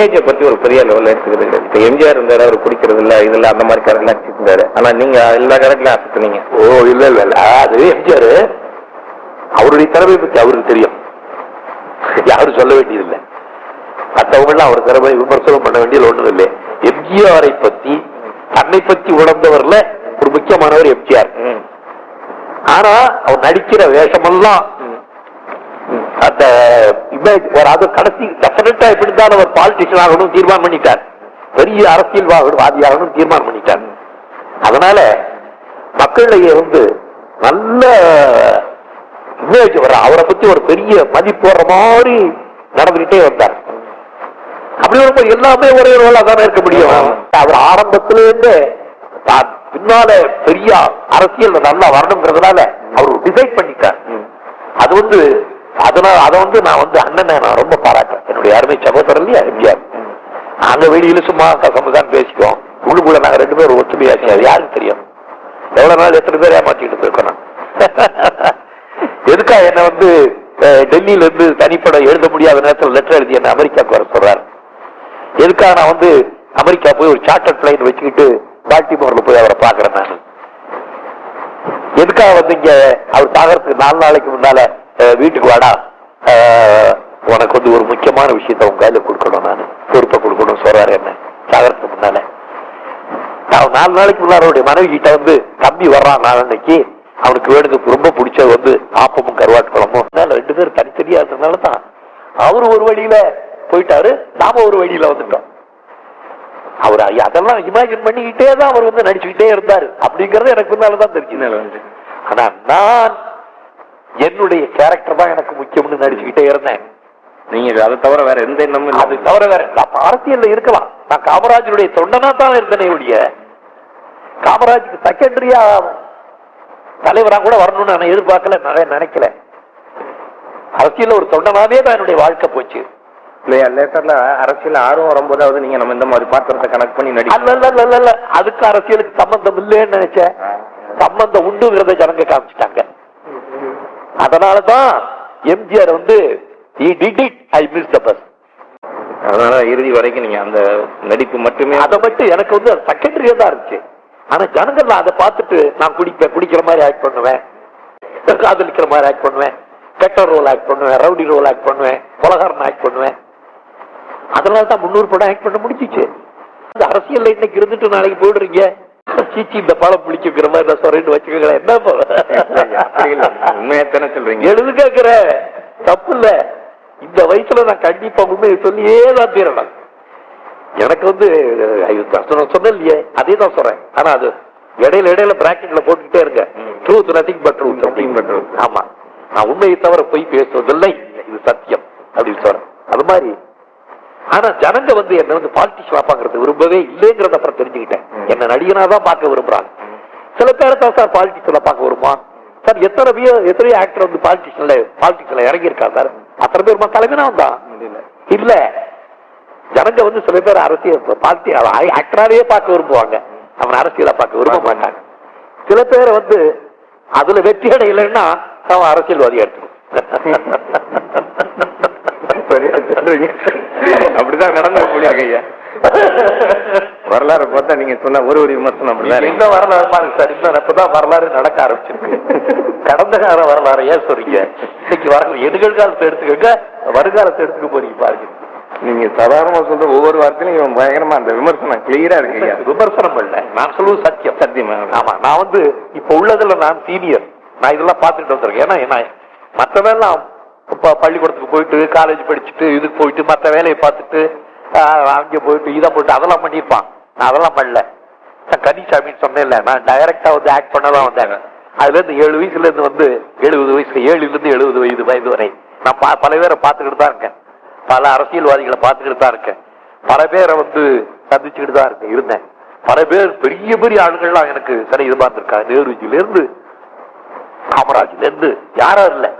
இமேஜை பத்தி ஒரு பெரிய லெவல்ல எடுத்துக்கிறது கிடையாது இப்ப எம்ஜிஆர் இருந்தாரு அவர் குடிக்கிறது இல்ல இதுல அந்த மாதிரி கரெக்ட் நடிச்சிருந்தாரு ஆனா நீங்க எல்லா கரெக்ட்லயும் அசத்துனீங்க. ஓ இல்ல இல்ல இல்ல. அது எம்ஜிஆர் அவருடைய திறமை பத்தி அவருக்கு தெரியும். யாரும் சொல்ல வேண்டியதில்லை. மற்றவங்க எல்லாம் அவர் திறமை விமர்சனம் பண்ண வேண்டியது ஒண்ணும் இல்லை எம்ஜிஆரை பத்தி தன்னை பத்தி உணர்ந்தவர்ல ஒரு முக்கியமானவர் எம்ஜிஆர். ஆனா அவர் நடிக்கிற வேஷமெல்லாம் அந்த இமேஜ் ஒரு அது கடைசி டெஃபினட்டா எப்படி இருந்தாலும் அவர் பாலிட்டிஷியன் ஆகணும் தீர்மானம் பண்ணிட்டார். பெரிய அரசியல்வாதி ஆகணும் தீர்மானம் பண்ணிட்டார். அதனால மக்களிடையே வந்து நல்ல இமேஜ் வர அவரை பத்தி ஒரு பெரிய மதிப்பு வர்ற மாதிரி நடந்துகிட்டே வந்தார். அப்படி வரும்போது எல்லாமே ஒரே ரோலா தானே இருக்க முடியும். அவர் ஆரம்பத்துல இருந்தே தான் பின்னால பெரிய அரசியல் நல்லா வரணுங்கிறதுனால அவர் டிசைட் பண்ணிட்டார். அது வந்து அதனால அதை வந்து நான் வந்து அண்ணனை நான் ரொம்ப பாராட்டேன் என்னுடைய அருமை சகோதரர் இல்லையா எம்ஜிஆர். நாங்க வெளியில சும்மா கசமதான் பேசிக்குவோம். உள்ளுக்குள்ள நாங்க ரெண்டு பேரும் ஒத்துமையாச்சு. அது யாருக்கு தெரியும்? எவ்வளவு நாள் எத்தனை பேர் ஏமாத்திட்டு போயிருக்கோம் எதுக்கா என்ன வந்து டெல்லியில இருந்து தனிப்படம் எழுத முடியாத நேரத்தில் லெட்டர் எழுதி என்ன அமெரிக்காவுக்கு வர சொல்றாரு. எதுக்காக நான் வந்து அமெரிக்கா போய் ஒரு சார்ட்டர் பிளைன் வச்சுக்கிட்டு பால்டிமோர்ல போய் அவரை பாக்குறேன் நான். எதுக்காக வந்து இங்க அவர் பாக்குறதுக்கு நாலு நாளைக்கு முன்னால வீட்டுக்கு வாடா. உனக்கு வந்து ஒரு முக்கியமான விஷயத்த உங்க கையில கொடுக்கணும் நான். பொறுப்பை கொடுக்கணும் சொல்றாரு என்ன? சாகறதுக்கு முன்னால. நான் நாலு நாளைக்கு அவருடைய மனைவி கிட்ட வந்து தம்பி வர்றான் நாளைக்கு அவனுக்கு வேணுங்க ரொம்ப பிடிச்சது வந்து ஆப்பமும் கருவாட்டு குழம்பும் அதனால ரெண்டு பேரும் தனித்தனியா இருந்ததுனால தான் அவரு ஒரு வழியில போயிட்டாரு நாம ஒரு வழியில வந்துட்டோம். அவர் அதெல்லாம் இமேஜின் பண்ணிக்கிட்டே தான் அவர் வந்து நடிச்சுக்கிட்டே இருந்தாரு. அப்படிங்கறது எனக்கு முன்னாலதான் தெரிஞ்சு ஆனா நான் என்னுடைய கேரக்டர் தான் எனக்கு முக்கியம்னு நடிச்சுக்கிட்டே இருந்தேன். நீங்க அதை தவிர வேற எந்த எண்ணமும் அது தவிர வேற நான் அரசியல்ல இருக்கலாம். நான் காமராஜருடைய தொண்டனா தான் இருந்தேனே ஒழிய காமராஜுக்கு செகண்டரியா தலைவரா கூட வரணும்னு நான் எதிர்பார்க்கல நான் நினைக்கல. அரசியல்ல ஒரு தொண்டனாவே தான் என்னுடைய வாழ்க்கை போச்சு. இல்லையா லேட்டர்ல அரசியல் ஆர்வம் வரும்போதாவது நீங்க நம்ம இந்த மாதிரி பாத்திரத்தை கனெக்ட் பண்ணி அல்ல, அல்ல. அதுக்கு அரசியலுக்கு சம்பந்தம் இல்லைன்னு நினைச்சேன். சம்பந்தம் உண்டுங்கிறத ஜனங்க காமிச்சிட்டாங்க. அதனாலதான் எம்ஜிஆர் வந்து I missed the bus. அதனால இறுதி வரைக்கும் நீங்க அந்த நடிப்பு மட்டுமே அதை மட்டும் எனக்கு வந்து செகண்டரியா தான் இருந்துச்சு ஆனா ஜனங்கள் அதை பார்த்துட்டு நான் குடிப்பேன் குடிக்கிற மாதிரி ஆக்ட் பண்ணுவேன். காதலிக்கிற மாதிரி ஆக்ட் பண்ணுவேன். கெட்ட ரோல் ஆக்ட் பண்ணுவேன் ரவுடி ரோல் ஆக்ட் பண்ணுவேன் கொலகாரன் ஆக்ட் பண்ணுவேன். அதனால தான் முன்னூறு படம் ஆக்ட் பண்ண முடிச்சிச்சு இந்த அரசியல்ல இன்னைக்கு இருந்துட்டு நாளைக்கு போயிடுறீங்க. சீச்சி இந்த பழம் பிடிச்சிக்கிற மாதிரி நான் சொல்றேன்னு வச்சுக்கோங்களேன். என்ன உண்மையத்தானே சொல்றீங்க? எழுது கேட்கிற தப்பு இல்ல. இந்த வயசுல நான் கண்டிப்பா உண்மையை சொல்லியே தான் தீரணும். எனக்கு வந்து சொன்னேன் இல்லையே. அதே தான் சொல்றேன். ஆனா அது இடையில இடையில பிராக்கெட்ல போட்டுக்கிட்டே இருங்க. Truth nothing but truth truth. ஆமா. நான் உண்மையை தவிர பொய் பேசுவதில்லை. இது சத்தியம். அப்படின்னு சொல்றேன். அது மாதிரி ஆனா ஜனங்க வந்து என்ன வந்து பாலிட்டிக்ஸ் பாக்குறது விரும்பவே இல்லைங்கிறத அப்புறம் தெரிஞ்சுக்கிட்டேன். என்ன நடிகனா தான் பார்க்க விரும்புறாங்க. சில பேர் தான் சார் பாலிடிக்ஸ்ல பார்க்க வருமா சார் எத்தனை பேர் எத்தனை ஆக்டர் வந்து பாலிடிக்ஸ்ல பாலிடிக்ஸ்ல இறங்கி இருக்கா சார். அத்தனை பேர் தலைவனா தான் இல்ல. ஜனங்க வந்து சில பேர் அரசியல் பார்ட்டி ஆக்டராவே பார்க்க விரும்புவாங்க. அவன் அரசியலை பார்க்க விரும்ப மாட்டாங்க. சில பேர் வந்து அதுல வெற்றி அடையலைன்னா அவன் அரசியல்வாதியா சரியா சொல்றீங்க அப்படிதான் நடந்து முடியாது ஐயா. வரலாறு பார்த்தா நீங்க சொன்ன ஒரு ஒரு விமர்சனம் அப்படிதான் இந்த வரலாறு மாதிரி சார் இந்த இப்பதான் வரலாறு நடக்க ஆரம்பிச்சிருக்கு. கடந்த கால வரலாறு ஏன் சொல்றீங்க? இன்னைக்கு வர எதிர்காலத்தை எடுத்துக்கங்க வருங்காலத்தை எடுத்துக்க போறீங்க பாருங்க. நீங்க சாதாரணமா சொல்ற ஒவ்வொரு வார்த்தையும் இவன் பயங்கரமா அந்த விமர்சனம் கிளியரா இருக்கு விமர்சனம் இல்ல நான் சொல்லுவது சத்தியம். சத்தியமா? ஆமா நான் வந்து இப்ப உள்ளதுல நான் சீனியர் நான் இதெல்லாம் பார்த்துட்டு வந்திருக்கேன். ஏன்னா என்ன மற்றவெல்லாம் இப்போ பள்ளிக்கூடத்துக்கு போயிட்டு காலேஜ் படிச்சுட்டு இதுக்கு போயிட்டு மற்ற வேலையை பார்த்துட்டு அங்கே போயிட்டு இதை போயிட்டு அதெல்லாம் பண்ணியிருப்பான். நான் அதெல்லாம் பண்ணல. நான் கனிசாமின்னு சொன்னேன்ல நான் டைரக்டாக வந்து ஆக்ட் பண்ணதான் வந்தாங்க அதுலேருந்து ஏழு வயசுலேருந்து வந்து எழுபது வயசு ஏழுலேருந்து எழுபது வயது வயது வரை. நான் பா- பல பேரை பார்த்துக்கிட்டு தான் இருக்கேன். பல அரசியல்வாதிகளை பார்த்துக்கிட்டு தான் இருக்கேன். பல பேரை வந்து சந்திச்சுக்கிட்டு தான் இருக்கேன் இருந்தேன். பல பேர் பெரிய பெரிய ஆளுங்கள்லாம் எனக்கு சரி இது பார்த்துருக்காங்க நேருஜிலேருந்து காமராஜிலேருந்து யாரும் இல்லை.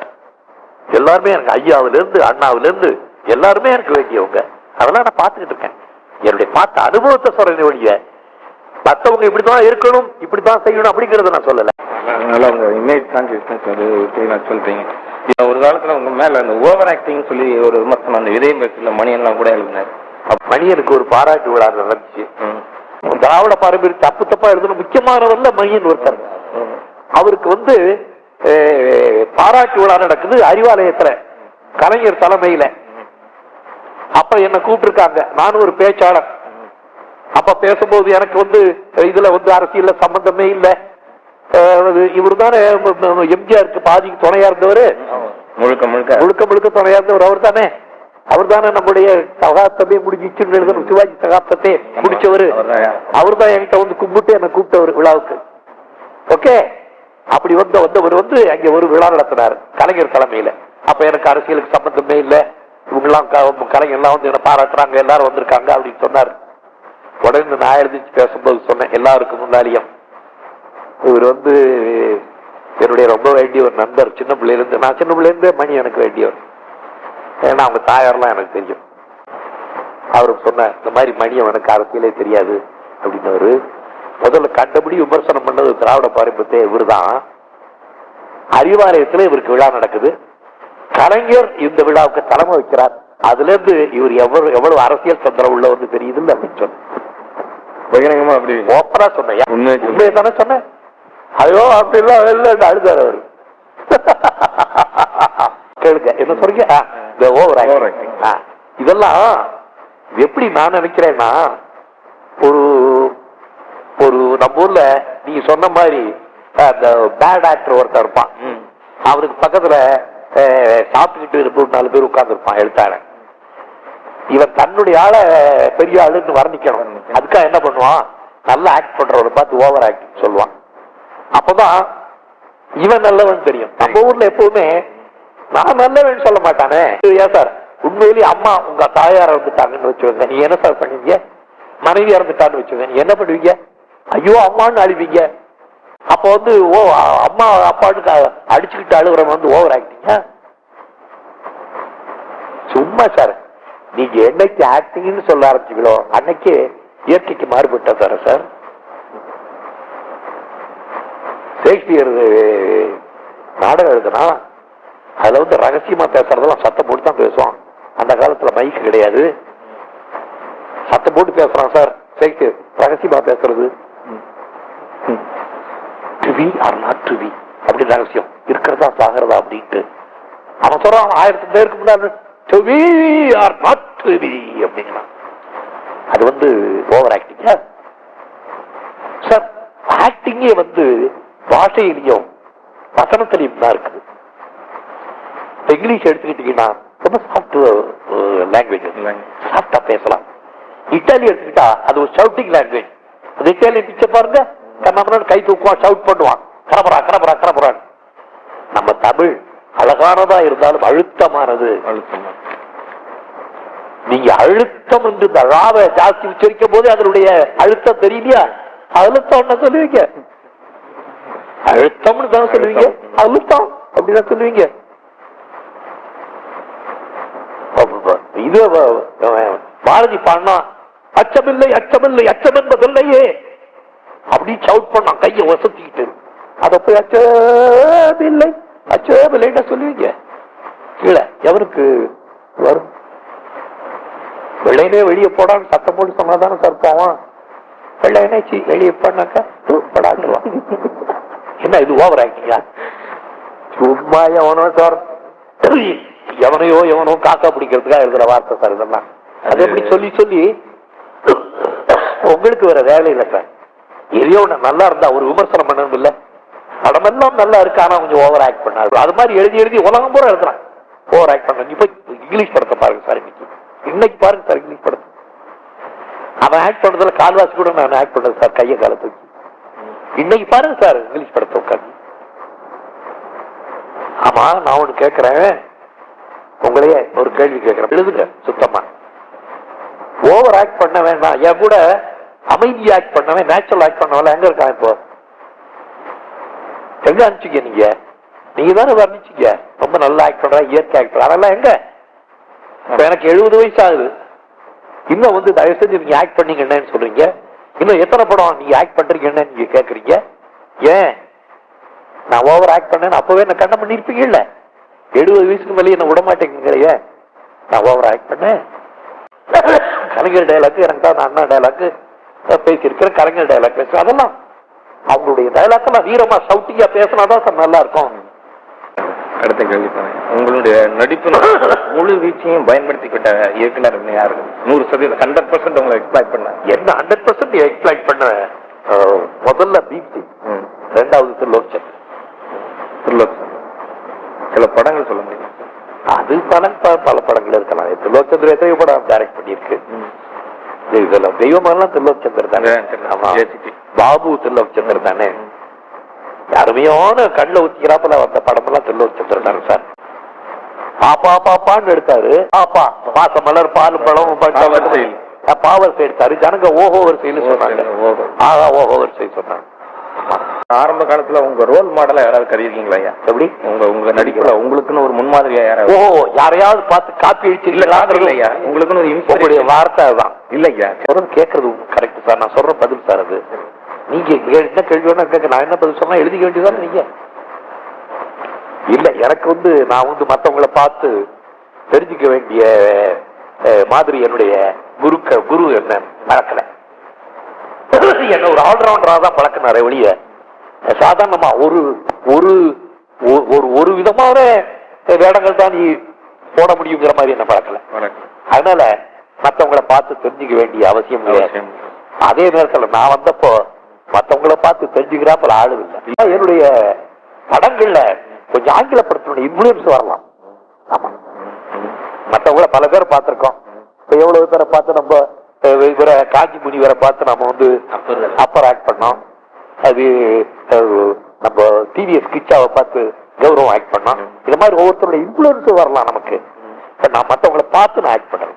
எல்லாருமே எனக்கு ஐயாவுல இருந்து அண்ணாவுல இருந்து எல்லாருமே எனக்கு வேண்டியவங்க அதெல்லாம் நான் பார்த்துக்கிட்டு இருக்கேன். என்னுடைய பார்த்த அனுபவத்தை சொல்றேன் ஒழிய மத்தவங்க இப்படித்தான் இருக்கணும் இப்படித்தான் செய்யணும் அப்படிங்கறத நான் சொல்லல. அதனால உங்க இமேஜ் தெளிவா சொல்றீங்க ஒரு காலத்துல உங்க மேல அந்த ஓவர் ஆக்டிங் சொல்லி ஒரு விமர்சனம் அந்த இதயம் பேசல மணி எல்லாம் கூட எழுதினாரு. மணியனுக்கு ஒரு பாராட்டு விழா நடந்துச்சு. திராவிட பாரம்பரியம் தப்பு தப்பா எழுதுன முக்கியமானவர்ல மணியன் ஒருத்தர். அவருக்கு வந்து பாராட்டு விழா நடக்குது அறிவாலயத்துல. கலைஞர் தலைமையில. அப்ப என்ன கூப்பிட்டுருக்காங்க? நானும் ஒரு பேச்சாளர். அப்ப பேசும்போது எனக்கு வந்து இதுல வந்து அரசியல்ல சம்பந்தமே இல்ல. இவர் தானே எம்ஜிஆருக்கு பாதிக்கு துணையா இருந்தவரு. முழுக்க முழுக்க. முழுக்க முழுக்க துணையா இருந்தவர் அவர் தானே அவர் தானே நம்முடைய சகாப்தமே எழுதணும் சிவாஜி சகாப்தத்தை முடிச்சவரு. அவர் தான் என்கிட்ட வந்து கும்பிட்டு என்ன கூப்பிட்டவர் விழாவுக்கு. ஓகே? அப்படி வந்த வந்தவர் வந்து அங்க ஒரு விழா நடத்தினார் கலைஞர் தலைமையில. அப்ப எனக்கு அரசியலுக்கு சம்பந்தமே இல்லை. இவங்கெல்லாம் கலைஞர்லாம் வந்து என்ன பாராட்டுறாங்க எல்லாரும் வந்திருக்காங்க அப்படின்னு சொன்னார். உடனே நான் எழுதிச்சு பேசும்போது சொன்னேன் எல்லாருக்கும் முன்னாடியும் இவர் வந்து என்னுடைய ரொம்ப வேண்டிய ஒரு நண்பர் சின்ன பிள்ளையிலேருந்து. நான் சின்ன பிள்ளைலேருந்தே மணி எனக்கு வேண்டியவர். ஏன்னா அவங்க தாயாரெல்லாம் எனக்கு தெரியும். அவருக்கு சொன்ன இந்த மாதிரி மணி எனக்கு அரசியலே தெரியாது அப்படின்னவர். முதல்ல கண்டபடி விமர்சனம் பண்ணது திராவிட பாரம்பரியத்தை இவர்தான். அறிவாலயத்துல இவருக்கு விழா நடக்குது. கலைஞர் இந்த விழாவுக்கு தலைமை வைக்கிறார் அதுல இருந்து இவர் எவ்வளவு எவ்வளவு அரசியல் தந்திரம் உள்ளவர்னு தெரியுதுன்னு அப்படின்னு சொன்னேன். அப்படி. ஓப்பரா சொன்னேன். உண்மையை தானே சொன்னேன்? ஐயோ அப்படிலாம் வெளில அழுதாரு அவரு. கேளுங்க என்ன சொல்றீங்க? ஓவர். இதெல்லாம் இது எப்படி நான் நினைக்கிறேன்னா ஒரு ஒரு நம்ம ஊர்ல நீங்க சொன்ன மாதிரி அந்த பேட் ஆக்டர் ஒருத்தன் இருப்பான். ம். அவருக்கு பக்கத்துல சாப்பிட்டுக்கிட்டு இருப்போம் நாலு பேர் உட்கார்ந்து இருப்பான் எழுத்தாளன் இவன் தன்னுடைய ஆளை பெரிய ஆளுன்னு வர்ணிக்கணும். அதுக்காக என்ன பண்ணுவான்? நல்லா ஆக்ட் பண்றவரை பார்த்து ஓவர் ஆக்டிங் சொல்லுவான். அப்பதான் இவன் நல்லவன் தெரியும். நம்ம ஊர்ல எப்பவுமே நான் நல்லவன் சொல்ல மாட்டானே. ஏன் சார்? உண்மையிலேயே அம்மா உங்க தாயார் இறந்துட்டாங்கன்னு வச்சுக்கோங்க. நீ என்ன சார் பண்ணுவீங்க மனைவி இறந்துட்டான்னு வச்சுக்கோங்க. நீ என்ன பண்ணுவீங்க? ஐயோ அம்மான்னு அழுவீங்க. அப்போ வந்து ஓ அம்மா அப்பான்னு அடிச்சுக்கிட்டு அழுகுறவன் வந்து ஓவர் ஆக்டிங்க சும்மா சார் நீங்க என்னைக்கு ஆக்டிங்னு சொல்ல ஆரம்பிச்சீங்களோ அன்னைக்கு இயற்கைக்கு மாறுபட்ட சார் சார். ஷேக்ஸ்பியர் நாடகம் எழுதுனா அதுல வந்து ரகசியமா பேசுறதெல்லாம் சத்தம் போட்டு தான் பேசுவான். அந்த காலத்துல மைக் கிடையாது. சத்தம் போட்டு பேசுறான் சார் ஷேக்ஸ்பியர் ரகசியமா பேசுறது. To be or not to be அப்படி ரகசியம். இருக்கிறதா சாகிறதா அப்படின்ட்டு. அவன் சொல்றான் ஆயிரத்தி பேருக்கு முன்னாடி. To be or not to be அப்படிங்கிறான். அது வந்து ஓவர் ஆக்டிங் சார் ஆக்டிங்கே வந்து பாஷையிலையும் வசனத்திலையும் தான் இருக்குது. இங்கிலீஷ் எடுத்துக்கிட்டீங்கன்னா ரொம்ப சாஃப்ட் லாங்குவேஜ் சாஃப்டா பேசலாம். இட்டாலி எடுத்துக்கிட்டா அது ஒரு ஷவுட்டிங் லாங்குவேஜ் அது இட்டாலியன் பிக்சர் பாருங்க. கண்ணாமரன் கை தூக்குவான் ஷவுட் பண்ணுவான். கரபரா கரபரா கரபரான் நம்ம தமிழ் அழகானதா இருந்தாலும் அழுத்தமானது. அழுத்தமா. நீங்க அழுத்தம் என்று இந்த ராவை ஜாஸ்தி உச்சரிக்கும் போது அதனுடைய அழுத்தம் தெரியலையா அழுத்தம் சொல்லுவீங்க? அழுத்தம்னு தானே சொல்லுவீங்க? அழுத்தம். அப்படிதான் சொல்லுவீங்க. இது பாரதி பாடினா அச்சமில்லை அச்சமில்லை அச்சம் என்பதில்லையே அப்படி சவுட் பண்ணான் கையை வசத்திக்கிட்டு அத போய் அச்சமில்லை அச்சமில்லைன்னு சொல்லுவீங்க. கீழே எவருக்கு வரும்? வெள்ளையனே வெளியே போடான்னு சத்தம் போட்டு சொன்னாதானே சார் போவான். வெள்ளையனே சி வெளியே போனாக்கா தூ, படாண்டுருவான் என்ன இது ஓவர் ஆக்டிங்கா சும்மா எவனோ சார் எவனையோ எவனோ காக்கா பிடிக்கிறதுக்காக எழுதுற வார்த்தை சார் இதெல்லாம். அது எப்படி சொல்லி சொல்லி உங்களுக்கு வேற வேலை இல்லை சார். எதையோ நல்லா இருந்தா ஒரு விமர்சனம் பண்ணணும் இல்ல. படமெல்லாம் நல்லா இருக்கு ஆனா கொஞ்சம் ஓவர் ஆக்ட் பண்ணாரு அது மாதிரி எழுதி எழுதி உலகம் பூரா எழுதுறான். ஓவர் ஆக்ட் பண்ண இப்ப இங்கிலீஷ் படத்தை பாருங்க சார் இன்னைக்கு. இன்னைக்கு பாருங்க சார் இங்கிலீஷ் படத்தை. அவன் ஆக்ட் பண்றதுல கால்வாசி கூட நான் ஆக்ட் பண்றது சார் கையை கால தூக்கி. இன்னைக்கு பாருங்க சார் இங்கிலீஷ் படத்தை உட்காந்து ஆமா நான் ஒண்ணு கேட்கிறேன் உங்களையே ஒரு கேள்வி கேட்கிறேன் எழுதுங்க சுத்தமா. ஓவர் ஆக்ட் பண்ண வேண்டாம். என் கூட அமைதி ஆக்ட் பண்ணவன் நேச்சுரல் ஆக்ட் பண்ணவன் எங்க இருக்கான் இப்போ? எங்க அனுப்பிச்சிக்க நீங்க? நீங்க தானே வர்ணிச்சீங்க ரொம்ப நல்லா ஆக்ட் பண்ற இயற்கை ஆக்ட் பண்ற அதெல்லாம் எங்க? எனக்கு எழுபது வயசு ஆகுது இன்னும் வந்து தயவு செஞ்சு நீங்க ஆக்ட் பண்ணீங்க என்னன்னு சொல்றீங்க. இன்னும் எத்தனை படம் நீங்க ஆக்ட் பண்றீங்க என்னன்னு நீங்க கேக்குறீங்க? ஏன்? நான் ஓவர் ஆக்ட் பண்ணேன்னு அப்பவே என்ன கண்ணம் பண்ணிருப்பீங்க இல்ல எழுபது வயசுக்கு மேலே என்ன விட மாட்டேங்கிறிய நான் ஓவர் ஆக்ட் பண்ணேன். கலைஞர் டைலாக்கு எனக்கு தான் அண்ணா டைலாக்கு பேசியிருக்கிறேன் கலைஞர் டைலாக் பேசுறேன் அதெல்லாம் அவங்களுடைய டைலாக் எல்லாம் வீரமா சவுட்டிங்கா பேசினாதான் சார் நல்லா இருக்கும். அடுத்த கேள்வி. உங்களுடைய நடிப்பு முழு வீச்சையும் பயன்படுத்திக்கிட்ட இயக்குனர் யாரு? நூறு சதவீதம் ஹண்ட்ரட் பர்சன்ட் உங்களை எக்ஸ்பிளாய்ட் பண்ண என்ன ஹண்ட்ரட் பர்சன்ட் எக்ஸ்பிளைட் பண்ண? முதல்ல ம். ரெண்டாவது திருலோச்சன் திருலோக் சார். சில படங்கள் சொல்ல முடியும்? அது பல ப- பல படங்கள் இருக்கலாம். திருலோச்சந்திர எத்தனையோ படம் டைரக்ட் பண்ணியிருக்கு. இதுல தெய்வமெல்லாம் திருலோச்சந்தர் தானே? ஆமா. ஜெயசிட்டி. பாபு திருலோச்சந்தர் தானே? அருமையான கண்ணில் ஊத்திக்கிறாப்புல வந்த படமெல்லாம் திருலோச்சந்தர் தானே சார்? பாப்பா பாப்பான்னு எடுத்தாரு. பாப்பா பாச மலர் பாலும் பழம். பாவரிசை எடுத்தாரு. ஜனங்க ஓஹோ வரிசையில் சொன்னாங்க. ஆஹா ஓஹோ வரிசை சொன்னாங்க. ஆரம்ப காலத்துல உங்க ரோல் மாடலா யாராவது கருதிருக்கீங்களா ஐயா? எப்படி? உங்க உங்க நடிப்புல உங்களுக்குன்னு ஒரு முன்மாதிரியா யாராவது ஓஹோ யாரையாவது பார்த்து காப்பி இல்ல அடிச்சிருக்கீங்களா காதல் இல்லையா உங்களுக்குன்னு ஒரு வார்த்தை அதுதான். இல்லையா சொல்றது கேட்கறது கரெக்ட் சார் நான் சொல்ற பதில் சார் அது. நீங்க என்ன கேள்வி வேணா கேட்க நான் என்ன பதில் சொன்னா எழுதிக்க வேண்டியதானே நீங்க? இல்ல எனக்கு வந்து நான் வந்து மத்தவங்கள பார்த்து தெரிஞ்சுக்க வேண்டிய மாதிரி என்னுடைய குருக்க குரு என்ன? பழக்கல என்ன ஒரு ஆல்ரவுண்டரா தான் பழக்கினாரே ஒழிய சாதாரணமா ஒரு ஒரு ஒரு ஒரு விதமான வேடங்கள் தான் நீ போட முடியுங்கிற மாதிரி என்ன பழக்கல அதனால மத்தவங்கள பார்த்து தெரிஞ்சுக்க வேண்டிய அவசியம் கிடையாது. அதே நேரத்துல நான் வந்தப்போ மத்தவங்கள பார்த்து தெரிஞ்சுக்கிறாப்ப ஆளு இல்லை. என்னுடைய படங்கள்ல கொஞ்சம் ஆங்கிலப்படுத்தணும் இன்ஃபுளுன்ஸ் வரலாம். ஆமா. மத்தவங்கள பல பேர் பார்த்திருக்கோம். இப்ப எவ்வளவு பேரை பார்த்து நம்ம இவரை காஞ்சி முனிவரை பார்த்து நம்ம வந்து அப்பர். ஆக்ட் பண்ணோம். அது நம்ம டிவிஎஸ் கிச்சாவை பார்த்து கௌரவம் ஆக்ட் பண்ணோம். இது மாதிரி ஒவ்வொருத்தரோட இன்ஃபுளுன்ஸ் வரலாம் நமக்கு. நான் மத்தவங்கள பார்த்து நான் ஆக்ட் பண்றேன்.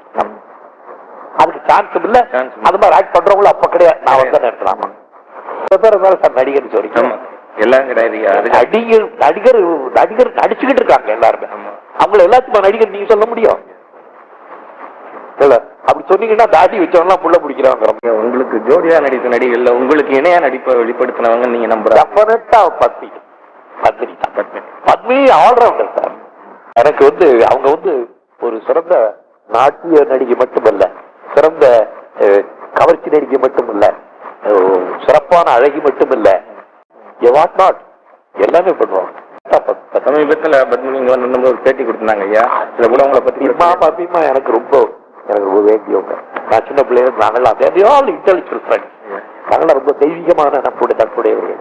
அதுக்கு சான்ஸ் இல்ல. அது மாதிரி ஆக்ட் பண்றவங்களும் அப்ப கிடையாது. நான் வந்து இருந்தாலும் சார் நடிகர்னு சொல்லி ஆமா. எல்லாம் கிடையாது. நடிகர் நடிகர் நடிகர் நடிச்சுக்கிட்டு இருக்காங்க எல்லாருமே. அவங்கள எல்லாத்துக்கும் நடிகர் நீங்க சொல்ல முடியும். அப்படி சொன்னீங்கன்னா தாடி வச்சவங்க புள்ள பிடிக்கிறாங்க. உங்களுக்கு ஜோடியா நடித்த நடிகள்ல உங்களுக்கு இணையா நடிப்பை வெளிப்படுத்தினவங்க நீங்க நம்புற? டெஃபினட்டா பத்மி பத்மினி தான். பத்மினி. பத்மினி ஆல்ரவுண்டர் சார் எனக்கு வந்து அவங்க வந்து ஒரு சிறந்த நாட்டிய நடிகை மட்டுமல்ல சிறந்த கவர்ச்சி நடிகை மட்டுமல்ல சிறப்பான அழகி மட்டுமல்ல. வாட் நாட் எல்லாமே பண்ணுவாங்க. பத்- பத்- சமீபத்துல பத்மினி இங்க வந்து ஒரு பேட்டி கொடுத்திருந்தாங்க ஐயா. கூட உங்களை பத்தி எனக்கு ரொம்ப எனக்கு ரொம்ப வேண்டியவங்க. நான் சின்ன பிள்ளைங்க நாங்களாம் ஆல் இன்டெலிஜுவல் ஃப்ரெண்ட்ஸ் நாங்களாம் ரொம்ப தெய்வீகமான நட்புடைய நட்புடையவர்கள்.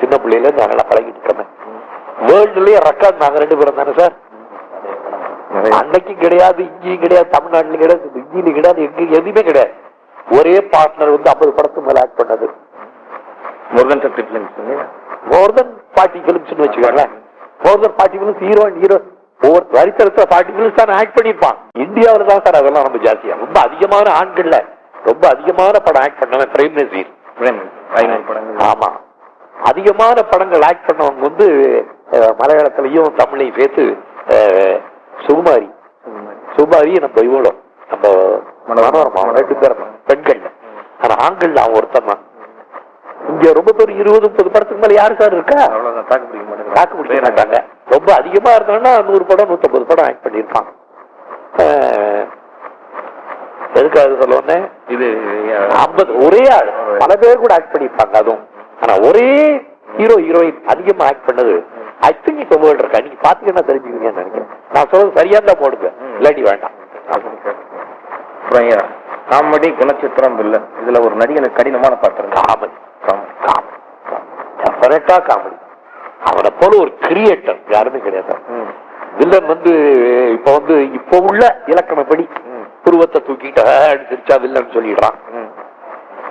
சின்ன பிள்ளையில நாங்களாம் பழகிட்டு இருக்கோம். வேர்ல்டுலயே ரெக்கார்ட் நாங்க ரெண்டு பேரும் தானே சார். அன்னைக்கும் கிடையாது இங்கேயும் கிடையாது தமிழ்நாட்டிலும் கிடையாது இந்தியிலும் கிடையாது எங்க எதுவுமே கிடையாது. ஒரே பார்ட்னர் வந்து ஐம்பது படத்துக்கு மேல ஆக்ட் பண்ணது. முருகன் சக்தி பிலிம்ஸ் இல்லையா? மோர் தென் ஃபார்ட்டி பிலிம்ஸ் வச்சுக்கோங்களேன். More than forty films hero hero ஒவ்வொரு வரிசரத்துல ஃபார்ட்டி பிலிம்ஸ் தான் ஆக்ட் பண்ணியிருப்பான். இந்தியாவில் தான் சார் அதெல்லாம் ரொம்ப ஜாஸ்தியா. ரொம்ப அதிகமான ஆண்கள்ல ரொம்ப அதிகமான படம் ஆக்ட் பண்ணவன் பிரேம் நசீர். ஆமா. அதிகமான படங்கள் ஆக்ட் பண்ணவங்க வந்து மலையாளத்திலையும் தமிழையும் சேர்த்து சுகுமாரி. சுகுமாரி நம்ம இவ்வளோ நம்ம மனோரமா. ரெண்டு பேரும் பெண்கள் ஆனா ஆண்கள் அவன் ஒருத்தன் தான். இங்க ரொம்ப பேர் இருபது முப்பது படத்துக்கு மேல யாரு சார் இருக்கா. தாக்கு பிடிக்க மாட்டாங்க. ரொம்ப அதிகமா இருந்தாங்கன்னா நூறு படம் நூத்தம்பது படம் ஆக்ட் பண்ணியிருப்பான். எதுக்காக சொல்ல வந்தேன்? இது ஐம்பது ஒரே ஆள். பல பேர் கூட ஆக்ட் பண்ணிருப்பாங்க அதுவும். ஆனா ஒரே ஹீரோ ஹீரோயின் அதிகமா ஆக்ட் பண்ணது ஐ திங்க் இப்ப வேர்ல்ட் இருக்கா நீங்க பாத்தீங்கன்னா தெரிஞ்சுக்குவீங்கன்னு நினைக்கிறேன். நான் சொல்றது சரியா தான் போடுங்க. இல்லாட்டி வேண்டாம். காமெடி குணச்சித்திரம் இல்ல இதுல ஒரு நடிகனுக்கு கடினமான பாத்திரம். காமெடி. காமெடி. காமெடி. அவனை போல ஒரு கிரியேட்டர் யாருமே கிடையாது. வில்லன் வந்து இப்ப வந்து இப்ப உள்ள இலக்கணப்படி. புருவத்தை தூக்கிட்டு "ஆன்னு சிரிச்சா வில்லன் சொல்லிடுறான்.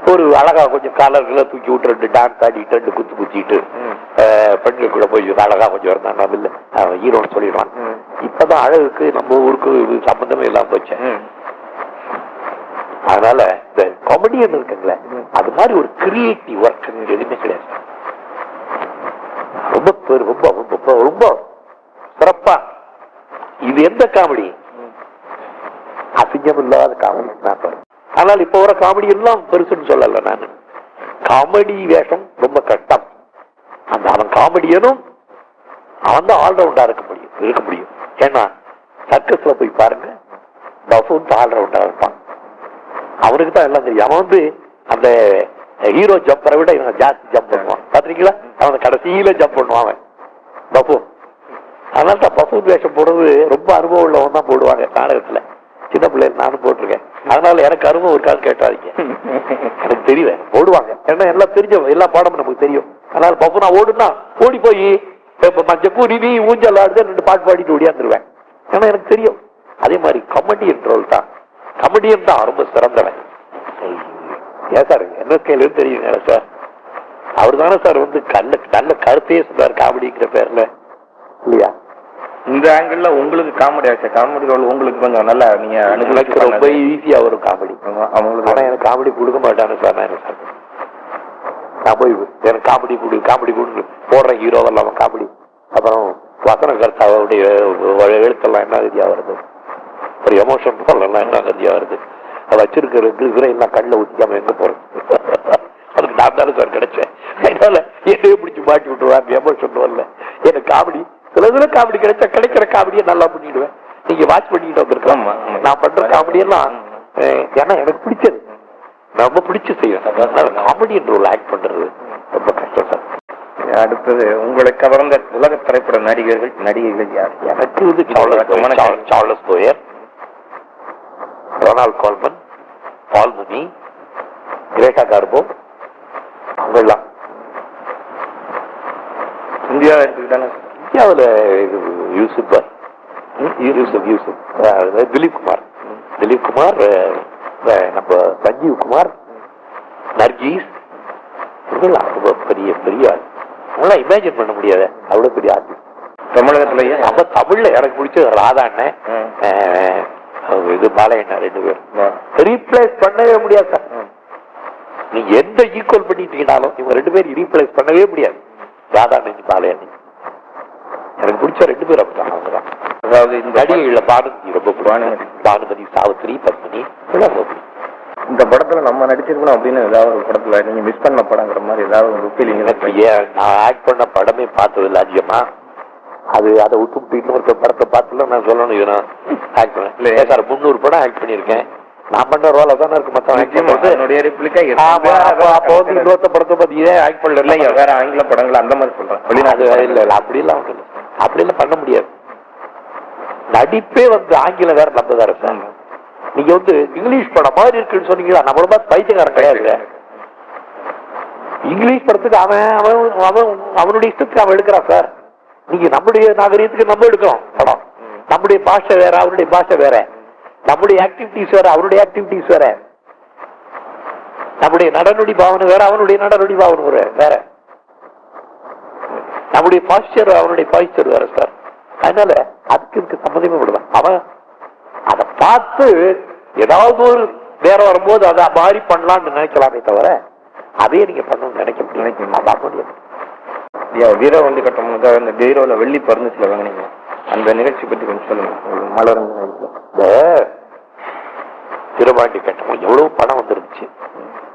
ஒரு அழகா கொஞ்சம் காலர்களை தூக்கி விட்டு ரெண்டு டான்ஸ் ஆடிட்டு ரெண்டு குத்து குத்திட்டு பெண்கள் கூட போய் அழகா கொஞ்சம் இருந்தான் இல்ல ஹீரோன்னு சொல்லிடுவான் ம். இப்பதான் அழகுக்கு நம்ம ஊருக்கு சம்பந்தமே இல்லாம போச்சு. அதனால இந்த காமெடியன் இருக்குங்களே. அது மாதிரி ஒரு கிரியேட்டிவ் ஒர்க் எதுவுமே கிடையாது ரொம்ப ரொம்ப ரொம்ப ரொம்ப சிறப்பா. இது எந்த காமெடி? அசிங்கம் இல்லாத காமெடி நான் பாரு. ஆனால் இப்ப வர காமெடி எல்லாம் பெருசுன்னு சொல்லல நான். காமெடி வேஷம் ரொம்ப கஷ்டம் அந்த அவன் காமெடியனும் அவன் தான் ஆல்ரவுண்டா இருக்க முடியும் இருக்க முடியும். ஏன்னா சர்க்கஸ்ல போய் பாருங்க பஃபூன் ஆல்ரவுண்டா இருப்பான். அவனுக்கு தான் எல்லாம் தெரியும். அவன் வந்து அந்த ஹீரோ ஜம்பரை விட இவன் ஜாஸ்தி ஜம்ப் பண்ணுவான். பாத்தீங்களா அவன் கடைசியில ஜம்ப் பண்ணுவான் அவன். பஃபூன் அதனால தான் பஃபூன் வேஷம் போடுறது ரொம்ப அனுபவம் உள்ளவன் தான் போடுவாங்க நாடகத்துல. சின்ன பிள்ளைகள் நானும் போட்டிருக்கேன். அதனால எனக்கு அனுபவம் இருக்கான்னு கேட்டாதீங்க. எனக்கு தெரியவேன் ஓடுவாங்க ஏன்னா எல்லாம் தெரிஞ்ச எல்லா பாடமும் நமக்கு தெரியும். அதனால பப்பு நான் ஓடுனா ஓடி போய் இப்ப மஞ்சள் நீ ஊஞ்சல் ஆடுது ரெண்டு பாட்டு பாடிட்டு ஓடியாந்துருவேன். ஏன்னா எனக்கு தெரியும். அதே மாதிரி கமெடியன் ரோல் தான். கமெடியன் தான் ரொம்ப சிறந்தவன். ஏன் சார் என்ன ஸ்கேலு தெரியுங்க சார்? அவர் தானே சார் வந்து கல்ல நல்ல கருத்தையே சொன்னார் காமெடிங்கிற பேர்ல. இல்லையா? இந்த ஆங்கிள் உங்களுக்கு காமெடி ஆச்சு. காமெடி ரோல் உங்களுக்கு கொஞ்சம் நல்லா நீங்க எனக்கு ரொம்ப ஈஸியா வரும் காமெடி அவங்களுக்கு ஆனா எனக்கு காமெடி கொடுக்க மாட்டானு சார் நான் என்ன சார்? நான் போய் எனக்கு காமெடி கொடு காமெடி கொடு போடுற ஹீரோவெல்லாம் அவன் காமெடி அப்புறம் வசன கர்த்தாவுடைய எழுத்தெல்லாம் என்ன கதியா வருது? ஒரு எமோஷன் போடலாம் என்ன கதியா வருது? அது வச்சிருக்கிற இருக்கிற எல்லாம் கண்ணில் ஊற்றிக்காம எங்க போறது? அதுக்கு நான் தானே சார் கிடைச்சேன். அதனால என்னையே பிடிச்சி மாட்டி விட்டுருவாங்க எமோஷன் வரல எனக்கு காமெடி சில இதுல காமெடி கிடைச்சா கிடைக்கிற காமெடியை நல்லா பண்ணிடுவேன் நீங்க வாட்ச் பண்ணிட்டு ஆமா. நான் பண்ற காமெடி எல்லாம் ஏன்னா எனக்கு பிடிச்சது. ரொம்ப பிடிச்சு செய்வேன். காமெடின்ற ஒரு ஆக்ட் பண்றது ரொம்ப கஷ்டம் சார். அடுத்தது உங்களை கவர்ந்த உலக திரைப்பட நடிகர்கள் நடிகைகள் யார்? எனக்கு வந்து Charles Boyer Ronald Colman Paul Muni Greta Garbo அவங்கெல்லாம் இந்தியா எடுத்துக்கிட்டானே இந்தியாவில் யூசுப் ம், யூசுப் யூசுப். திலீப் குமார். திலீப் குமார் நம்ம சஞ்சீவ் குமார் நர்கீஸ் இவங்கெல்லாம் ரொம்ப பெரிய பெரிய ஆள். அவங்களாம் இமேஜின் பண்ண முடியாது. அவ்வளவு பெரிய ஆர்டிஸ்ட் தமிழகத்திலேயே? நம்ம தமிழ்ல எனக்கு பிடிச்சது ராதா அண்ணன் இது பாலையண்ணன் ரெண்டு பேரும். ரீப்ளேஸ் பண்ணவே முடியாது சார். நீங்க எந்த ஈக்குவல் பண்ணிட்டீங்கனாலும் இவங்க ரெண்டு பேரும் ரீப்ளேஸ் பண்ணவே முடியாது. ராதா அண்ணன் பாலையண்ணன் எனக்கு பிடிச்ச ரெண்டு பேரும் அப்படிதான் அவங்கதான். அதாவது இந்த நடிகைகள்ல பானுமதி ரொம்ப. பானுமதி. சாவித்திரி பத்மினி பிடிக்கும். இந்த படத்துல நம்ம நடிச்சிருக்கணும் அப்படின்னு ஏதாவது ஒரு படத்துல நீங்க மிஸ் பண்ண படங்கிற மாதிரி ஏதாவது ஒரு ஃபீலிங் நான் ஆக்ட் பண்ண படமே பார்த்தது இல்லை அதிகமா. அது அதை விட்டு இன்னொருத்த படத்தை பார்த்துல நான் சொல்லணும் ஆக்ட் பண்ணேன் இல்ல. இல்லை சார் முந்நூறு படம் ஆக்ட் பண்ணியிருக்கேன். நான் பண்ண ரோல தானே இருக்கு பண்ணுறது என்னுடைய ரிப்ளிக்கா அப்போ வந்து இன்னொருத்த படத்தை பத்தி ஏன் ஆக்ட் பண்ணல இல்லைங்க வேற ஆங்கில படங்கள் அந்த மாதிரி சொல்றேன். அது வெளிநாட்டு இல்ல இல்ல அப்படி எல்லாம் இல்ல. அப்படி எல்லாம் பண்ண முடியாது. நடிப்பே வந்து ஆங்கிலம் வேற நம்ம வேற சார் நீங்க வந்து இங்கிலீஷ் படம் மாதிரி இருக்குன்னு சொன்னீங்களா நம்மள மாதிரி பைத்தியக்காரன் கிடையாது. இங்கிலீஷ் படத்துக்கு அவன் அவன் அவன் அவனுடைய இஷ்டத்துக்கு அவன் எடுக்கிறான் சார். நீங்க நம்முடைய நாகரீகத்துக்கு நம்ம எடுக்கிறோம் படம். நம்முடைய பாஷை வேற அவருடைய பாஷை வேற. நம்முடைய ஆக்டிவிட்டிஸ் வேற அவருடைய ஆக்டிவிட்டிஸ் வேற. நம்முடைய நடனொடி பாவனை வேற அவனுடைய நடனொடி பாவனை வேற வேற. நம்முடைய பாஸ்டர் அவனுடைய பாஸ்டர் வேற சார் அதனால அதுக்கு இதுக்கு சம்மந்தமே விடுவேன் அவன் அதை பார்த்து ஏதாவது ஒரு வேற வரும்போது அதை மாறி பண்ணலாம்னு நினைக்கலாமே தவிர அதே நீங்க பண்ணணும்னு நினைக்க முடியும் நான் பார்க்க முடியாது. ஐயா, வீர வண்டி கட்டமுக அந்த பீரோல வெள்ளி பர்னிச்சில் வாங்கினீங்க. அந்த நிகழ்ச்சி பத்தி கொஞ்சம் சொல்லுங்க. மலரும். இந்த திருவாண்டி கட்டணம் எவ்வளவு பணம் வந்துருந்துச்சு.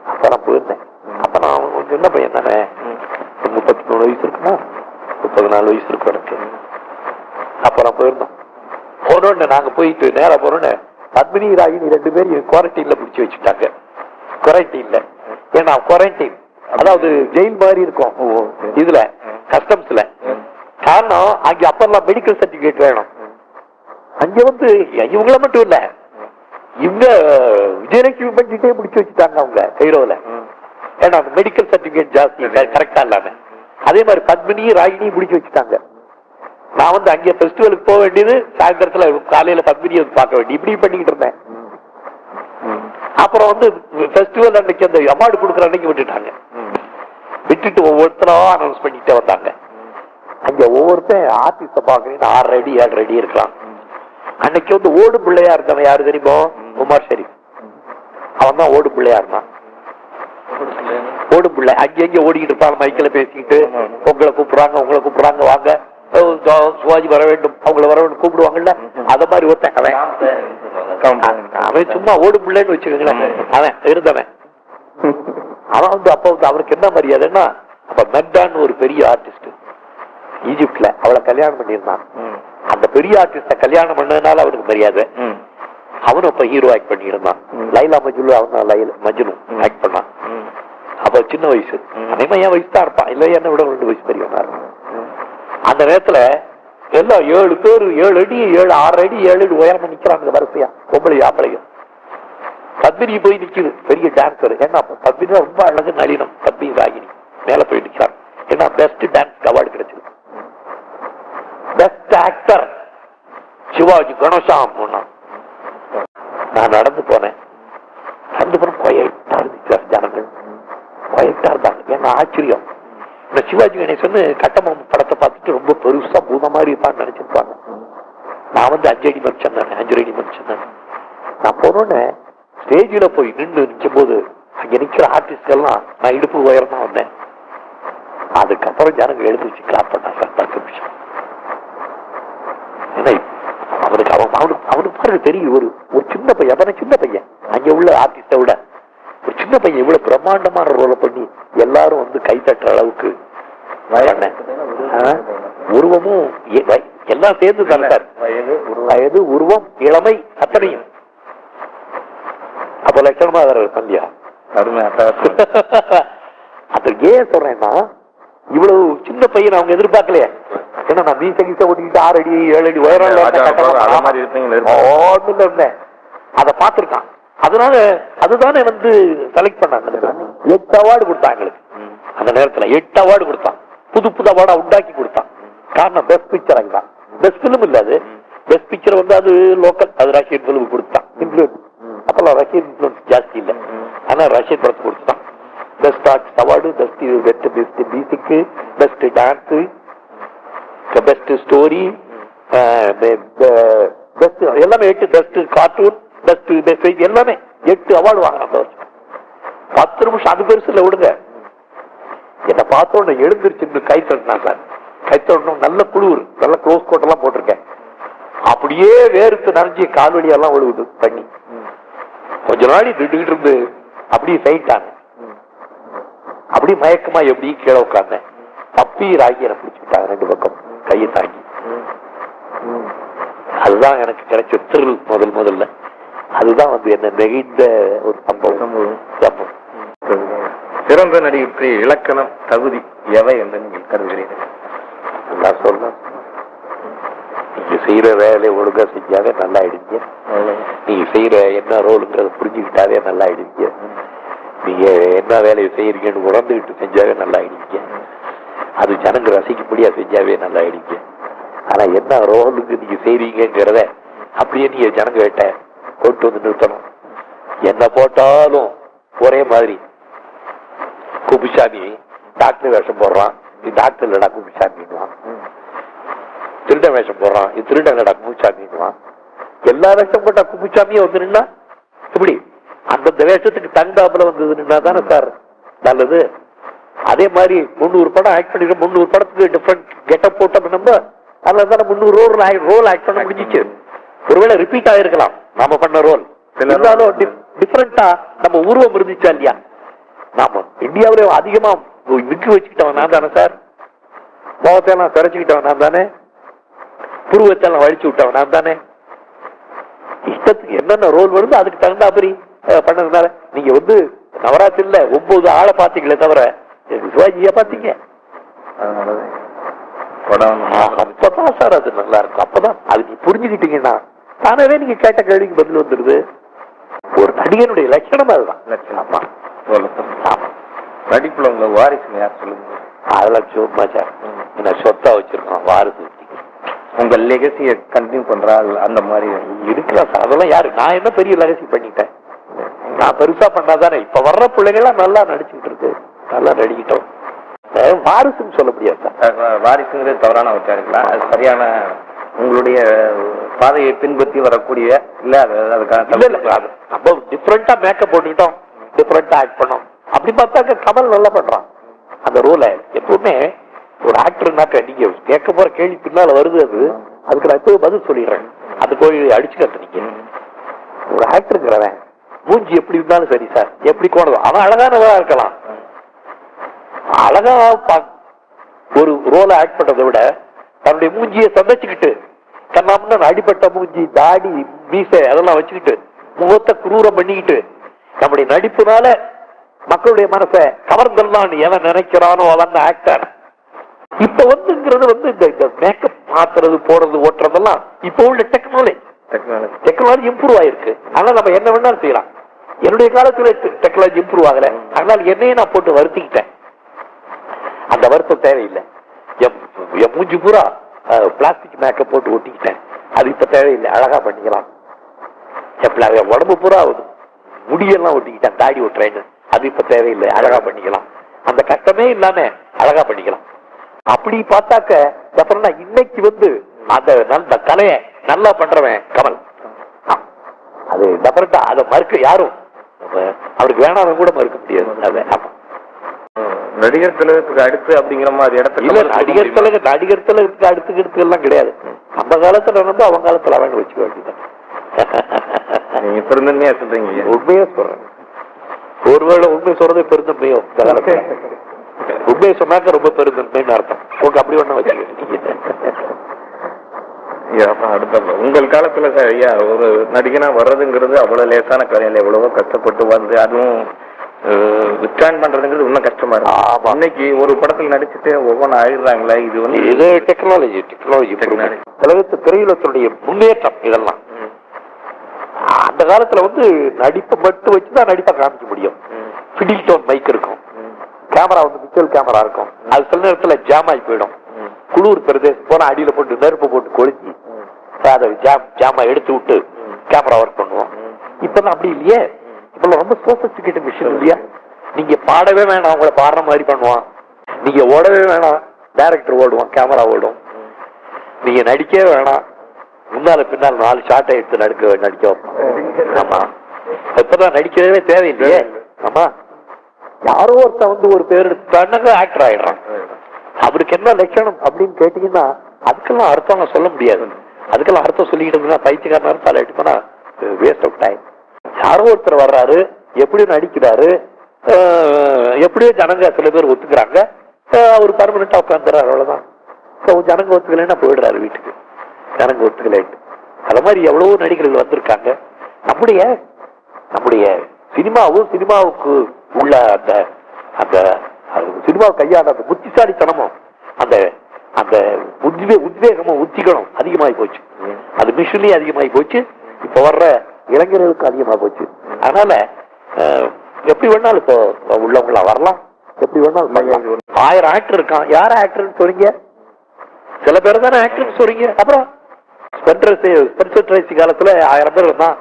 அப்ப நான் போயிருந்தேன். அப்ப நான் அவன் சின்ன பையன் தானே. முப்பத்தி மூணு வயசு இருக்குமா? முப்பது நாலு வயசு இருக்கும் எனக்கு. அப்ப நான் போயிருந்தோம். போனோன்னு நாங்க போயிட்டு நேரா போனோன்னு பத்மினி ராகினி ரெண்டு பேரும் குவாரண்டைன்ல பிடிச்சி வச்சுட்டாங்க. குவாரண்டைன்ல ஏன்னா குவாரண்டைன் அதாவது ஜெயில் மாதிரி இருக்கும். இதுல கஸ்டம்ஸ்ல காரணம் அங்க அப்பெல்லாம் மெடிக்கல் சர்டிபிகேட் வேணும். அங்க வந்து இவங்கள மட்டும் இல்ல. இவங்க விஜயலட்சுமி பண்ணிட்டே முடிச்சு வச்சுட்டாங்க அவங்க கைரோல ஏன்னா ஏன்னா மெடிக்கல் சர்டிபிகேட் ஜாஸ்தி கரெக்டா இல்லாம. அதே மாதிரி பத்மினி ராகினி முடிச்சு வச்சுட்டாங்க. நான் வந்து அங்கே ஃபெஸ்டிவலுக்கு போக வேண்டியது சாயந்தரத்துல காலையில பத்மினியை வந்து பார்க்க வேண்டிய இப்படி பண்ணிக்கிட்டு இருந்தேன். அப்புறம் வந்து ஃபெஸ்டிவல் அன்னைக்கு அந்த அவார்டு கொடுக்குற அன்னைக்கு விட்டுட்டாங்க. விட்டுட்டு ஒவ்வொருத்தரும் அனௌன்ஸ் பண்ணிக்கிட்டே வந்தாங்க. அங்க ஒவ்வொருத்தன் ஆர்டிஸ்ட பாக்குறீங்க ஆறு அடி ஏழு அடி இருக்கலாம் அன்னைக்கு வந்து ஓடு பிள்ளையா இருந்தவன் யாரு தெரியுமோ? Omar Sharif. அவன் தான் ஓடு பிள்ளையா இருந்தான். ஓடு பிள்ளை. அங்கங்க ஓடிக்கிட்டு இருப்பாங்க மைக்கில் பேசிக்கிட்டு உங்களை கூப்பிடுறாங்க உங்களை கூப்பிடுறாங்க வாங்க. சிவாஜி வர வேண்டும். அவங்கள வர வேண்டும். கூப்பிடுவாங்கல்ல. அத மாதிரி ஒருத்தன் அவன். அவன் சும்மா ஓடு பிள்ளைன்னு வச்சுக்கோங்களேன். அவன் இருந்தவன். அவன் வந்து அப்ப வந்து அவருக்கு என்ன மரியாதைன்னா அப்ப மெட்டான்னு ஒரு பெரிய ஆர்டிஸ்ட் ஈஜிப்ட்ல அவளை கல்யாணம் பண்ணியிருந்தான். அந்த பெரிய ஆர்டிஸ்ட கல்யாணம் பண்ணதுனால அவனுக்கு மரியாதை. அவனும் இப்ப ஹீரோ ஆக்ட் பண்ணியிருந்தான். லைலா மஜ்னு அவன் லைலா மஜ்னு ஆக்ட் பண்ணான். அப்ப சின்ன வயசு. அதே மாதிரி என் வயசு தான் இருப்பான்? இல்ல என்ன விட ரெண்டு வயசு பெரியவனா இருப்பான் அந்த நேரத்துல எல்லாம் ஏழு பேர் ஏழு அடி ஏழு ஆறு அடி ஏழு அடி உயரமா நிக்கிறாங்க வரிசையா பொம்பளை ஆம்பளையும் பத்மினி போய் நிக்குது. பெரிய டான்சர் ஏன்னா பத்மினி ரொம்ப அழகு நளினம். பத்மினி ராகினி. மேல போய் நிக்கிறாங்க ஏன்னா பெஸ்ட் டான்ஸ் அவார்டு கிடைச்சது. பெஸ்ட் ஆக்டர் சிவாஜி கணேசாம் நான் நடந்து போனேன். நடந்து போன கொயட்டா இருந்துச்சு ஜனங்கள். கொயட்டா இருந்தாங்க. ஏன்னா ஆச்சரியம். இந்த சிவாஜி கணேசன் கட்டமம் படத்தை பார்த்துட்டு ரொம்ப பெருசா பூத மாதிரி இருப்பான்னு நினைச்சிருப்பாங்க. நான் வந்து அஞ்சு அடி மனுஷன் தானே அஞ்சு அடி மனுஷன் தானே. நான் போனோன்னு ஸ்டேஜில் போய் நின்று நிற்கும் போது அங்கே நிற்கிற ஆர்டிஸ்ட் எல்லாம் நான் இடுப்பு உயரம் தான் வந்தேன். அதுக்கப்புறம் ஜனங்க எழுந்துச்சு கிளாப் பண்ணாங்க சார் பத்து நிமிஷம் ஏன்னா அவனுக்கு அவன் பாருங்க தெரியும். ஒரு ஒரு சின்ன பையன் அவன சின்ன பையன்? அங்க உள்ள ஆர்டிஸ்ட விட. ஒரு சின்ன பையன் இவ்வளவு பிரம்மாண்டமான ரோலை பண்ணி எல்லாரும் வந்து கை தட்டுற அளவுக்கு? உருவமும் எல்லாம் சேர்ந்து தானே சார் வயது உருவம் இளமை அத்தனையும். அப்ப லட்சணமா சந்தியா அதுக்கு ஏன் சொல்றேன்னா இவ்வளவு சின்ன பையன் அவங்க எதிர்பார்க்கலையே. ஏன்னா நான் மீச கீச ஓட்டிக்கிட்டு ஆறு அடி ஏழு அடி உயரம் பாபு, அத இருந்தேன் பார்த்திருக்கான். அதனால அதுதானே வந்து செலக்ட் பண்ணாங்க எட்டு அவார்டு கொடுத்தாங்க எங்களுக்கு. அந்த நேரத்துல எட்டு அவார்டு கொடுத்தான். புது புது அவார்டா உண்டாக்கி கொடுத்தான். காரணம் பெஸ்ட் பிக்சர் அதுதான் பெஸ்ட் பிலிம் இல்ல அது. பெஸ்ட் பிக்சர் வந்து அது லோக்கல் அது ரஷ்யன் பிலிம் கொடுத்தான். இன்ஃபுளுன்ஸ் அப்பெல்லாம் ரஷ்யன் இன்ஃபுளுன்ஸ் ஜாஸ்தி இல்ல. ஆனா ரஷ்யன் படத்துக்கு கொடுத்தான். Best arts award best best best music best dance best story best எல்லாமே எட்டு பெஸ்ட் கார்ட்டூன் பெஸ்ட் பெஸ்ட் எல்லாமே எட்டு அவார்டு வருஷம். பத்து நிமிஷம் அது பெருசு இல்ல விடுங்க. என்ன பார்த்த உடனே எழுந்திருச்சு கை தட்டினா சார். கை தட்டணும் நல்ல குளிர் நல்ல க்ளோஸ் கோட் எல்லாம் போட்டிருக்கேன். அப்படியே வேர்த்து நனைஞ்சு கால்வழி எல்லாம் விழுகுது தண்ணி. கொஞ்ச நாளி திடீர்னு இருந்து அப்படியே சைட்டாங்க. அப்படியே மயக்கமா எப்படி கீழே உட்கார்ந்தேன். தப்பி ராகி என்னை பிடிச்சுட்டாங்க ரெண்டு பக்கம் கையை தாங்கி அதுதான் எனக்கு கிடைச்ச திரில் முதல் முதல்ல. அதுதான் வந்து என்ன நெகிழ்ந்த ஒரு சம்பவம். சம்பவம். சிறந்த நடிகைக்கு இலக்கணம் தகுதி எவை என்று நீங்கள் கருதுகிறீர்கள்? நான் சொல்றேன். நீங்க செய்யற வேலையை ஒழுங்கா செஞ்சாவே நல்லா ஆயிடுங்க நீங்க செய்யற என்ன ரோலுங்கிறத புரிஞ்சுக்கிட்டாவே நல்லா ஆயிடுங்க நீங்க என்ன வேலையை செய்யறீங்கன்னு உணர்ந்துகிட்டு செஞ்சாவே நல்லா ஆயிடுங்க அது ஜனங்க ரசிக்கும்படியா செஞ்சாவே நல்லா ஆயிடுச்சு ஆனா என்ன ரோலுக்கு நீங்க செய்றீங்கிறத அப்படியே நீங்க ஜனங்க கிட்ட கொண்டு வந்து நிறுத்தணும். என்ன போட்டாலும் ஒரே மாதிரி. குப்புசாமி டாக்டர் வேஷம் போடுறான். நீ டாக்டர் இல்லடா குப்புசாமின்னுவான். திருட வேஷம் போடுறான். இது திருட இல்லடா குப்புசாமின்னுவான். எல்லா வேஷம் போட்டா குப்புசாமியே வந்து நின்னா? இப்படி. அந்தந்த வேஷத்துக்கு தங்காப்புல வந்தது நின்னா தானே சார்? நல்லது. அதே மாதிரி முந்நூறு படம் ஆக்ட் பண்ணிட்டு முந்நூறு படத்துக்கு டிஃப்ரெண்ட் கெட்டப் போட்டோம் நம்ம அதுல தானே முந்நூறு ரோல் ரோல் ஆக்ட் பண்ண முடிஞ்சிச்சு. ஒருவேளை ரிப்பீட் ஆயிருக்கலாம். நாம பண்ண ரோல் இருந்தாலும் டிஃப்ரெண்டா நம்ம உருவம் இருந்துச்சா இல்லையா? நாம இந்தியாவிலே அதிகமா விக்கு வச்சுக்கிட்டவன் நான் தானே சார்? முகத்தையெல்லாம் சிறைச்சுக்கிட்டவன் நான் தானே? புருவத்தெல்லாம் வழிச்சு விட்டவன் நான் தானே? இஷ்டத்துக்கு என்னென்ன ரோல் வருதோ அதுக்கு தகுந்தாப்படி அஹ், பண்ணதுனால. நீங்க வந்து நவராத்திரில ஒன்பது ஆளை பாத்தீங்களே தவிர சிவாஜியா பாத்தீங்க அதனாலதான். அப்பதான் சார் அது நல்லா இருக்கும் அப்பதான் அது நீ புரிஞ்சுக்கிட்டீங்கன்னா தானவே நீங்க கேட்ட கேள்விக்கு பதில் வந்துருது ஒரு நடிகனுடைய லட்சணம் அதுதான். லட்சணம். நடிப்புல உங்க வாரிசுன்னு யார் சொல்லுங்க? அதெல்லாம் சும்மா சார். என்ன சொத்தா வச்சிருக்கோம் வாரது உங்க லெகசிய கண்டினியூ பண்ற ஆள் அந்த மாதிரி? இருக்கலாம் சார். அதெல்லாம் யாரு? நான் என்ன பெரிய லகசி பண்ணிட்டேன்? நான் பெருசா பண்ணாதானே? இப்ப வர்ற பிள்ளைங்களாம் நல்லா இருக்கு நல்லா நடிக்கிட்டோம். வாரிசுன்னு சொல்ல முடியாது சார். வாரிசுங்கிறது தவறான வச்சாருங்களா அது சரியான உங்களுடைய பாதையை பின்பற்றி வரக்கூடிய இல்ல அது அதுக்கான நம்ம டிஃப்ரெண்டா மேக்கப் போட்டுக்கிட்டோம். டிஃப்ரெண்டா ஆக்ட் பண்ணோம். அப்படி பார்த்தாக்க கமல் நல்லா பண்றான். அந்த ரோலை எப்பவுமே ஒரு ஆக்டர்னாக்க நீங்க கேட்க போற கேள்வி பின்னால வருது அது. அதுக்கு நான் இப்போ பதில் சொல்லிடுறேன். அது போய் அடிச்சுக்கத்த நீங்க ஒரு ஆக்டருங்கிறவன் மூஞ்சி எப்படி இருந்தாலும் சரி சார். எப்படி கோணது அவன் அழகானவரா இருக்கலாம். அழகா ஒரு ரோலை ஆக்ட் பண்றதை விட தன்னுடைய மூஞ்சியை சதைச்சுக்கிட்டு கண்ணாமண்ணன் அடிபட்ட மூஞ்சி தாடி மீசை அதெல்லாம் வச்சுக்கிட்டு முகத்தை குரூரம் பண்ணிக்கிட்டு நம்முடைய நடிப்புனால மக்களுடைய மனசை கவர்ந்தெல்லாம் எவன் நினைக்கிறானோ அவன் ஆக்டர் இப்ப வந்துங்கிறது வந்து இந்த மேக்கப் மாத்துறது போறது ஓட்டுறதெல்லாம் இப்போ உள்ள டெக்னாலஜி டெக்னாலஜி டெக்னாலஜி இம்ப்ரூவ் ஆயிருக்கு. அதனால நம்ம என்ன வேணாலும் செய்யலாம். என்னுடைய காலத்துல டெக்னாலஜி இம்ப்ரூவ் ஆகல. அதனால என்னையே நான் போட்டு வருத்திக்கிட்டேன். அந்த வருத்தம் தேவையில்லை. என் மூஞ்சி பூரா பிளாஸ்டிக் மேக்கப் போட்டு ஒட்டிக்கிட்டேன். அது இப்ப தேவையில்லை அழகா பண்ணிக்கலாம். என் உடம்பு பூரா முடியெல்லாம் ஒட்டிக்கிட்டேன் தாடி ஒட்டுறேன்னு. அது இப்ப தேவையில்லை அழகா பண்ணிக்கலாம். அந்த கஷ்டமே இல்லாம அழகா பண்ணிக்கலாம். அப்படி பார்த்தாக்க அப்புறம் நான் இன்னைக்கு வந்து அந்த நல்ல கலையை நல்லா பண்றவன் கமல். அது டெஃபரெண்டா அதை மறுக்க யாரும் அவருக்கு வேணாலும் கூட மறுக்க முடியாது. அதை ஆமா. நடிகர் திலகத்துக்கு அடுத்து அப்படிங்கிற மாதிரி இடத்துல நடிகர் தலக நடிகர் தலகத்துக்கு அடுத்து அடுத்து எல்லாம் கிடையாது. நம்ம காலத்துல இருந்து அவங்க காலத்துல அவங்க வச்சுக்க வேண்டியதான் நீங்க பெருந்தன்மையா சொல்றீங்க உண்மையா சொல்றேன். ஒருவேளை உண்மை சொல்றதே பெருந்தன்மையோ? உண்மையை சொன்னாக்க ரொம்ப பெருந்தன்மைன்னு அர்த்தம். உங்களுக்கு அப்படி ஒண்ணு அப்ப அடுத்த உங்கள் காலத்துல ஐயா ஒரு நடிகனா வர்றதுங்கிறது அவ்வளவு லேசான காரியம் எவ்வளவோ கஷ்டப்பட்டு வந்து அதுவும் வித்ரான் பண்றதுங்கிறது இன்னும் கஷ்டமா ஆமா. இருக்கு இன்னைக்கு ஒரு படத்துல நடிச்சுட்டு ஒவ்வொன்றும் ஆயிடுறாங்களே இது வந்து இது டெக்னாலஜி டெக்னாலஜி. உலகத்து திரையுலகத்துடைய முன்னேற்றம் இதெல்லாம். அந்த காலத்துல வந்து நடிப்பை மட்டும் வச்சுதான் நடிப்பை காமிக்க முடியும். ஃபிடில் டோன் மைக் இருக்கும். கேமரா வந்து மிச்சல் கேமரா இருக்கும். அது சில நேரத்துல ஜாம் ஆகி போயிடும். குளிர் பிரதேசம் போனா அடியில போட்டு நெருப்பு போட்டு கொளுத்தி அதை ஜாம் ஜாமா எடுத்து விட்டு. கேமரா ஒர்க் பண்ணுவோம். இப்பெல்லாம் அப்படி இல்லையே. இப்பெல்லாம் ரொம்ப சோபஸ்டிகேட்டட் மிஷின் இல்லையா? நீங்க பாடவே வேணாம் உங்களை பாடுற மாதிரி பண்ணுவான். நீங்க ஓடவே வேணாம் டைரக்டர் ஓடுவான் கேமரா ஓடும். நீங்க நடிக்கவே வேணாம். முன்னால பின்னால் நாலு ஷாட்டை எடுத்து நடிக்க நடிக்க ஆமா. இப்பதான் நடிக்கவே தேவையில்லையே. ஆமா. யாரோ ஒருத்தன் வந்து ஒரு பேர் எடுத்தாங்க ஆக்டர் ஆயிடுறான். அவருக்கு என்ன லட்சணம் அப்படின்னு கேட்டீங்கன்னா அதுக்கெல்லாம் அர்த்தம் நான் சொல்ல முடியாது. அதுக்கெல்லாம் அர்த்தம் சொல்லிக்கிட்டு இருந்தா பைத்தியக்காரன் அர்த்தம் எடுத்தோம்னா வேஸ்ட் ஆஃப் டைம் யாரோ ஒருத்தர் வர்றாரு எப்படி நடிக்கிறாரு எப்படியோ ஜனங்க சில பேர் ஒத்துக்கிறாங்க. அவர் பர்மனண்டா உட்காந்துறாரு அவ்வளவுதான். So, ஜனங்க ஒத்துக்கலைன்னா போயிடுறாரு வீட்டுக்கு. ஜனங்க ஒத்துக்கலைட்டு அது மாதிரி எவ்வளவோ நடிகர்கள் வந்திருக்காங்க. நம்முடைய நம்முடைய சினிமாவும் சினிமாவுக்கு உள்ள அந்த அந்த அது சினிமா கையாண்ட அந்த புத்திசாலித்தனமும் அந்த அந்த உத்வே உத்வேகமும் உத்திகளும் அதிகமாகி போச்சு. அது மிஷின்லயும் அதிகமாகி போச்சு. இப்ப வர்ற இளைஞர்களுக்கு அதிகமா போச்சு. அதனால எப்படி வேணாலும் இப்போ உள்ளவங்களா வரலாம். எப்படி வேணாலும். ஆயிரம் ஆக்டர் இருக்கான். யார் ஆக்டர்னு சொல்றீங்க சில பேர் தானே ஆக்டர்னு சொல்றீங்க அப்புறம் ஸ்பென்சர் ஸ்பென்சர் ட்ரேசி காலத்துல ஆயிரம் பேர் இருந்தான்.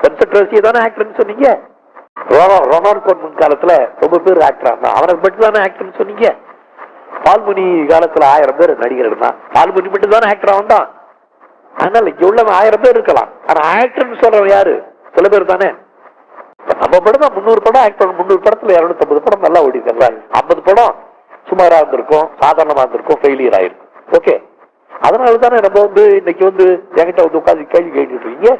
ஸ்பென்சர் ட்ரேசி தானே ஆக்டர்னு சொன்னீங்க? ரொனா- ரொனால்ட் கோன்மன் காலத்துல ரொம்ப பேர் ஆக்டரா இருந்தான். அவனுக்கு மட்டும் தானே ஆக்டர்னு சொன்னீங்க? பால்முனி காலத்துல ஆயிரம் பேர் நடிகர் இருந்தான். பால்முனி மட்டும் தானே ஆக்டரா வந்தான். அதனால இங்க உள்ளவன் ஆயிரம் பேர் இருக்கலாம். ஆனா ஆக்டர்னு சொல்றவன் யாரு? சில பேர் தானே? நம்ம படம் தான் முந்நூறு படம் ஆக்ட் பண்ண முந்நூறு படத்துல இருநூத்தம்பது படம் நல்லா ஓடி ஐம்பது படம் சுமாரா இருந்திருக்கும் சாதாரணமா இருந்திருக்கும் ஃபெயிலியர் ஆயிருக்கும் ஓகே அதனால தானே நம்ம வந்து இன்னைக்கு வந்து என்கிட்ட வந்து உட்காந்து கேள்வி கேட்டுட்டு இருக்கீங்க?